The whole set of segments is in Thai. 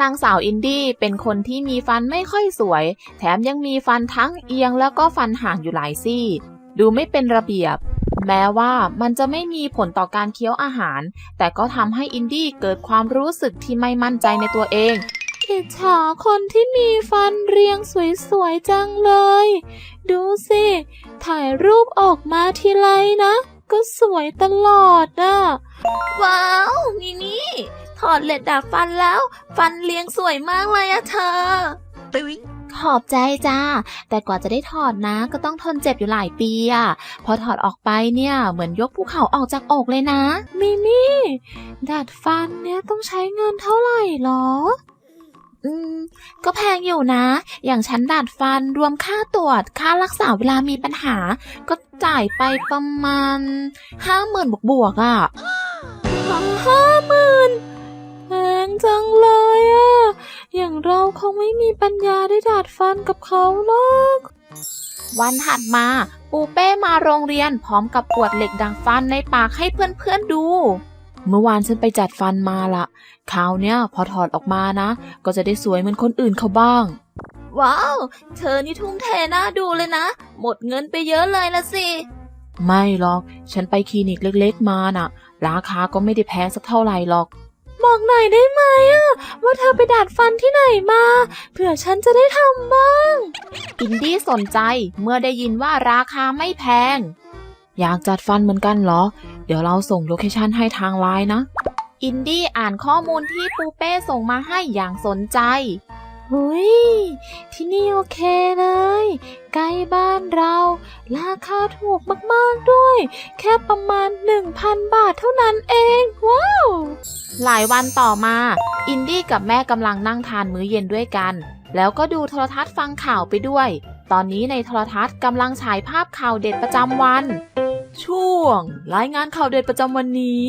นางสาวอินดี้เป็นคนที่มีฟันไม่ค่อยสวย แถมยังมีฟันทั้งเอียงแล้วก็ฟันห่างอยู่หลายซี่ ดูไม่เป็นระเบียบ แม้ว่ามันจะไม่มีผลต่อการเคี้ยวอาหาร แต่ก็ทำให้อินดี้เกิดความรู้สึกที่ไม่มั่นใจในตัวเองอิจฉาคนที่มีฟันเรียงสวยๆจังเลย ดูสิ ถ่ายรูปออกมาทีไรนะ ก็สวยตลอดอะว้า ถอดเหล็กดัดฟันแล้ว ฟันเรียงสวยมากเลยอะเธอขอบใจจ้า แต่กว่าจะได้ถอดนะ ก็ต้องทนเจ็บอยู่หลายปีอะพอถอดออกไปเนี่ย เหมือนยกภูเขาออกจากอกเลยนะ มิมี่ดัดฟันเนี่ยต้องใช้เงินเท่าไหร่หรอ อืม ก็แพงอยู่นะ อย่างฉันดัดฟันรวมค่าตรวจ ค่ารักษาเวลามีปัญหา ก็จ่ายไปประมาณห้าหมื่นบวกๆอะห้าหมื่นแพง จังเลยอะอย่างเราคงไม่มีปัญญาได้ดัดฟันกับเขาหรอก วันถัดมา ปูเป้มาโรงเรียนพร้อมกับขวดเหล็กดังฟันในปากให้เพื่อนๆดู เมื่อวานฉันไปจัดฟันมาละคราวเนี้ยพอถอดออกมานะ ก็จะได้สวยเหมือนคนอื่นเขาบ้าง ว้าว เธอนี่ทุ่มเทน่าดูเลยนะ หมดเงินไปเยอะเลยละสิ ไม่หรอก ฉันไปคลินิกเล็กๆมาน่ะ ราคาก็ไม่ได้แพงสักเท่าไหร่หรอก บอกหน่อยได้ไหมอะว่าเธอไปดัดฟันที่ไหนมาเผื่อฉันจะได้ทำบ้าง อินดี้สนใจเมื่อได้ยินว่าราคาไม่แพง อยากจัดฟันเหมือนกันเหรอ เดี๋ยวเราส่งโลเคชั่นให้ทางไลน์นะ อินดี้อ่านข้อมูลที่ปูเป้ส่งมาให้อย่างสนใจ หุยที่นี่โอเคเลย ใกล้บ้านเรา ราคาถูกมากๆด้วย แค่ประมาณ 1,000 บาทเท่านั้นเอง ว้าว หลายวันต่อมา อินดี้กับแม่กำลังนั่งทานมื้อเย็นด้วยกัน แล้วก็ดูโทรทัศน์ฟังข่าวไปด้วย ตอนนี้ในโทรทัศน์กำลังฉายภาพข่าวเด็ดประจำวัน ช่วง รายงานข่าวเด็ดประจำวันนี้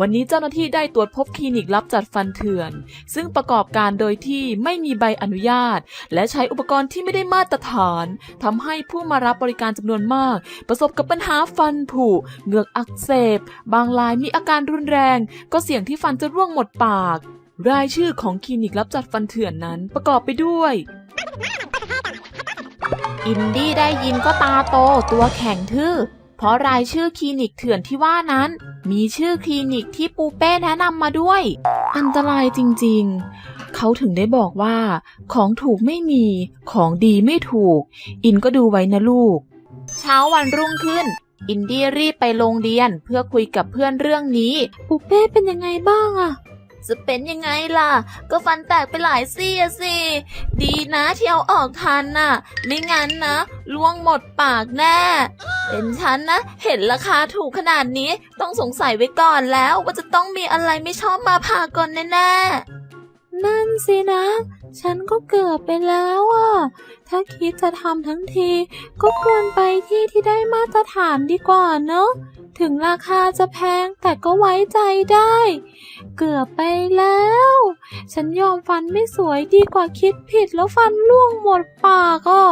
วันนี้เจ้าหน้าที่ได้ตรวจพบคลินิกรับจัดฟันเถื่อน ซึ่งประกอบการโดยที่ไม่มีใบอนุญาต และใช้อุปกรณ์ที่ไม่ได้มาตรฐานทำให้ผู้มารับบริการจำนวนมาก ประสบกับปัญหาฟันผุเหงือกอักเสบ บางรายมีอาการรุนแรง ก็เสี่ยงที่ฟันจะร่วงหมดปาก รายชื่อของคลินิกรับจัดฟันเถื่อนนั้นประกอบไปด้วยอินดี้ได้ยินก็ตาโตตัวแข็งทื่อ เพราะรายชื่อคลินิกเถื่อนที่ว่านั้น มีชื่อคลินิกที่ปูเป้แนะนำมาด้วย อันตรายจริงๆ เขาถึงได้บอกว่า ของถูกไม่มี ของดีไม่ถูก อินก็ดูไว้นะลูก เช้าวันรุ่งขึ้น อินดี้รีบไปโรงเรียนเพื่อคุยกับเพื่อนเรื่องนี้ ปูเป้เป็นยังไงบ้างอะจะเป็นยังไงล่ะ ก็ฟันแตกไปหลายซี่อะสิ ดีนะที่เอาออกทันน่ะ ไม่งั้นนะล่วงหมดปากแน่ เป็นฉันนะ เห็นราคาถูกขนาดนี้ต้องสงสัยไว้ก่อนแล้วว่าจะต้องมีอะไรไม่ชอบมาพากลแน่ๆ นั่นสินะ ฉันก็เกือบไปแล้วอะ ถ้าคิดจะทำทั้งที ก็ควรไปที่ที่ได้มาตรฐานดีกว่าเนอะ ถึงราคาจะแพงแต่ก็ไว้ใจได้ เกือบไปแล้ว ฉันยอมฟันไม่สวยดีกว่าคิดผิดแล้วฟันร่วงหมดปากอะ